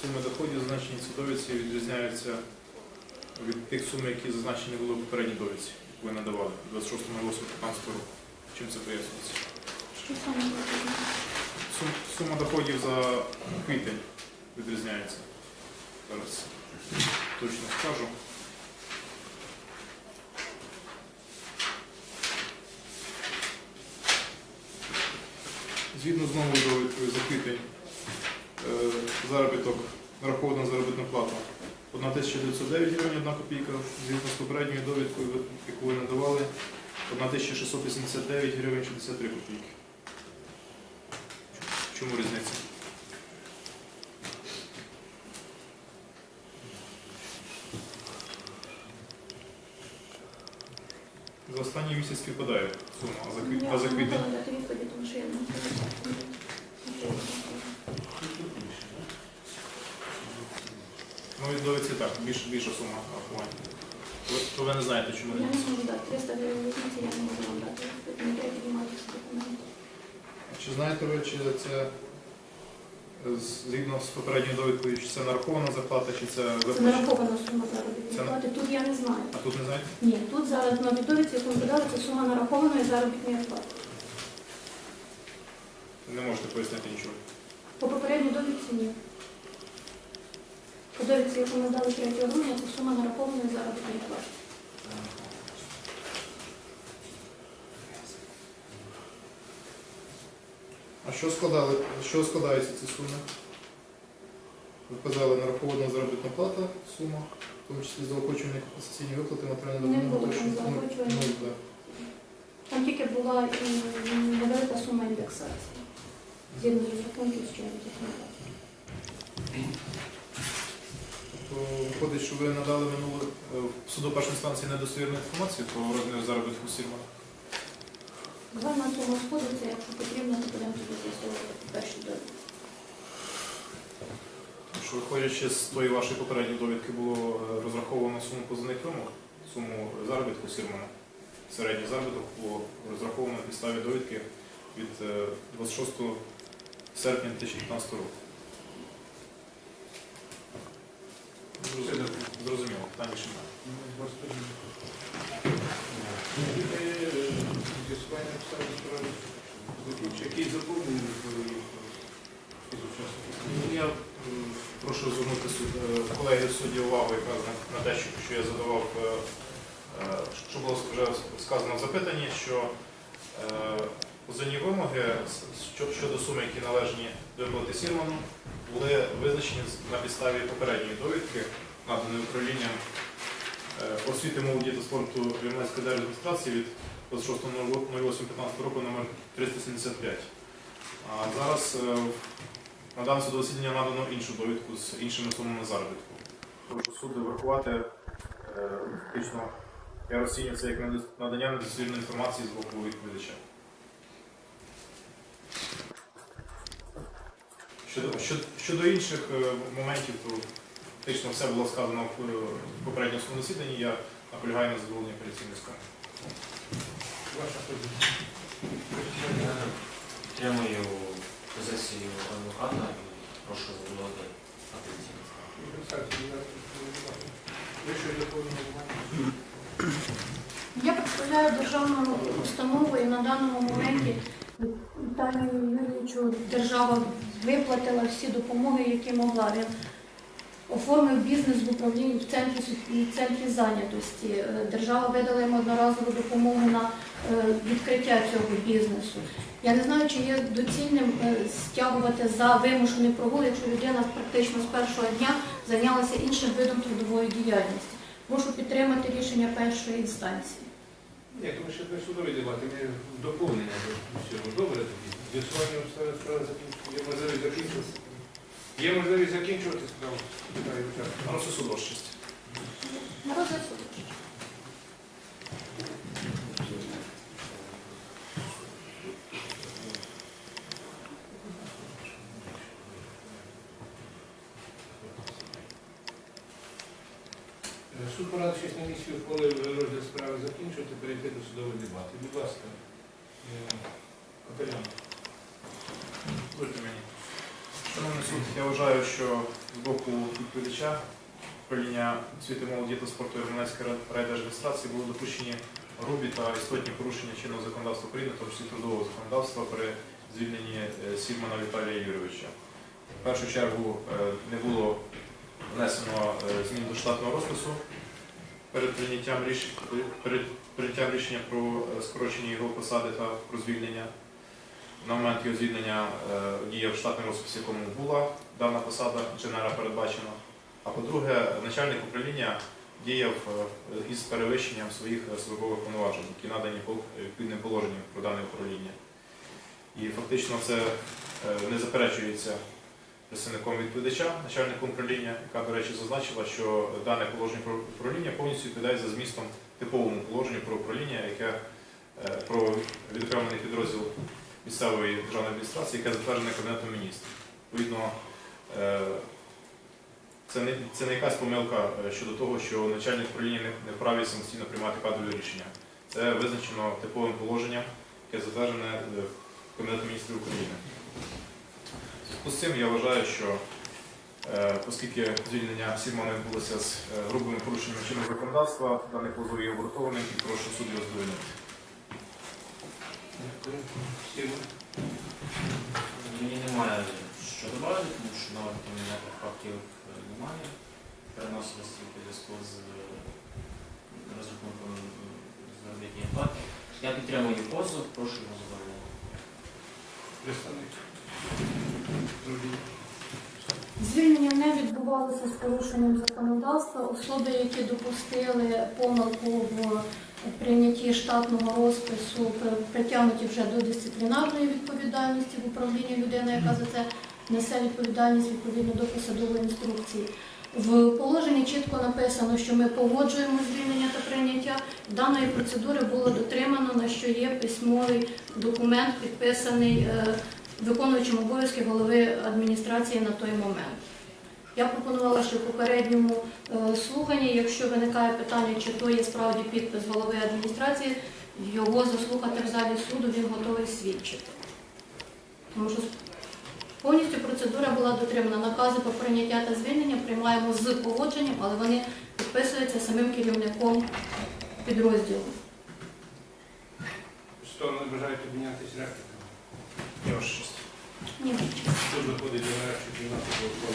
суми доходів, зазначені в довідці, відрізняються від тих сум, які зазначені були в попередній довідці, яку ви надавали 26.08.15 року. Чим це пояснюється? Що саме? Сум- Сума доходів за квітень відрізняється. Зараз точно скажу. Згідно з новою довідкою за квітень, заробіток, нарахована заробітна плата 1909 гривень 1 копійка, згідно з попередньою довідкою, яку ви надавали, 1689 гривень 63 копійки. Чому різниця? За останній місяць співпадає сума, а за, квіт... Я не квітень? відповіді, тому що я не Довідці так, більш, більша сума рахування. То, то ви не знаєте, чому Я не різниця. можу дати 300 гривень я не можу вам дати. Не треба. Чи знаєте ви, чи це е, згідно з попередньою довідкою, чи це нарахована зарплата, чи це Це виплачена? нарахована сума заробітної Це на- плати. Тут я не знаю. А тут не знаєте? Ні, тут зараз на відповідь, яку ми дали, це сума нарахованої заробітної плати. Не можете пояснити нічого. По попередній довідці ні. Довідці, яку ми дали 3 грудня, це сума нарахованої заробітної плати. А що складали, що складаються ці суми? Ви казали, нарахована заробітна плата, сума, в тому числі заохочувані компенсаційні виплати, матеріальна Не допомога. було там що- ну, заохочувань. ну, да. Там тільки була і невелика сума індексації. Згідно з розрахунків, з чого То виходить, що ви надали минулу е, в суду першої інстанції недостовірну інформацію про розмір заробітку Сірмана. Два на цьому сходиться, якщо потрібно, то будемо тоді з'ясовувати перші довідки. Що виходячи з тої вашої попередньої довідки було е, розраховано суму позивних вимог, суму заробітку Сірмана. Середній заробіток було розраховано на підставі довідки від е, 26 серпня 2015 року. Зрозуміло. З'ясування обставин. Якісь? Ну, Я прошу звернути е, колеги в суді увагу якраз на, те, що, я задавав, е, е, що було сказано в запитанні, що е, вимоги щодо суми, які належні до виплати Сірману, були визначені на підставі попередньої довідки, наданої управлінням е, освіти, молоді та спорту Вірменської держадміністрації від 26.08.15 року номер 375. А зараз е, на дане судове засідання надано іншу довідку з іншими сумами заробітку. Прошу суду врахувати е, фактично, я розцінюю це як надання недостовірної інформації з боку відповідача. Щодо, щодо, інших е, моментів, то фактично все було сказано в е, попередньому засіданні. Я наполягаю на задоволенні апеляційної скарги. Ваша. Підтримую позицію адвоката і прошу задоволити доповнення маєте? Я представляю державну установу і на даному моменті Віталію Юрійовичу держава виплатила всі допомоги, які могла. Він оформив бізнес в управлінні в центрі, в центрі зайнятості. Е, Держава видала йому одноразову допомогу на е, відкриття цього бізнесу. Я не знаю, чи є доцільним е, стягувати за вимушений прогул, якщо людина практично з першого дня зайнялася іншим видом трудової діяльності. Прошу підтримати рішення першої інстанції. Ні, тому що ми судові дебати, ми доповнення до всього. Добре тоді. З'ясування обставин справи. Є можливість закінчувати. Є можливість закінчувати справу. Питаю честь. На розгляд суду. Е, на місці ухвалив розгляд справи закінчувати, перейти до судової дебати. Будь ласка, е, мені. Шановний суд, я вважаю, що з боку відповідача управління освіти молоді та спорту Ірманецької райдержадміністрації були допущені грубі та істотні порушення чинного законодавства України, тому числі трудового законодавства при звільненні е, Сірмана Віталія Юрійовича. В першу чергу е, не було внесено змін до штатного розпису перед прийняттям рішення, перед прийняттям рішення про е, скорочення його посади та про звільнення. На момент його звільнення е, діяв штатний розпис, якому була дана посада інженера передбачена. А по-друге, начальник управління діяв е, із перевищенням своїх службових повноважень, які надані по- відповідним положенням про дане управління. І фактично це не заперечується представником відповідача, начальником управління, яка, до речі, зазначила, що дане положення про управління повністю відповідає за змістом типовому положенню про управління, яке е, про відокремлений підрозділ місцевої державної адміністрації, яке затверджене Кабінетом міністрів. Відповідно, е, це не, це не якась помилка е, щодо того, що начальник управління не, вправі самостійно приймати кадрові рішення. Це визначено типовим положенням, яке затверджене Кабінетом міністрів України. Зв'язку з цим я вважаю, що е, оскільки звільнення Сімона відбулося з е, грубими порушеннями чинного законодавства, даний позов є обґрунтованим і прошу суд його. Мені немає що додати, тому що навіть ніяких фактів е, немає. Переносилися тільки в зв'язку з розрахунком заробітної плати. Я підтримую позов, прошу його задовольнити. Представник. Звільнення не відбувалося з порушенням законодавства. Особи, які допустили помилку в прийнятті штатного розпису, притягнуті вже до дисциплінарної відповідальності в управлінні людина, яка за це несе відповідальність відповідно до посадової інструкції. В положенні чітко написано, що ми погоджуємо звільнення та прийняття. Даної процедури було дотримано, на що є письмовий документ, підписаний е, виконуючим обов'язки голови адміністрації на той момент. Я пропонувала, що в попередньому е, слуханні, якщо виникає питання, чи то є справді підпис голови адміністрації, його заслухати в залі суду, він готовий свідчити. Тому що повністю процедура була дотримана. Накази про прийняття та звільнення приймаємо з погодженням, але вони підписуються самим керівником підрозділу. Сторони бажають обмінятися репліками. Nie masz szóstki. Nie masz. Trudno podejść do reakcji, na to, bo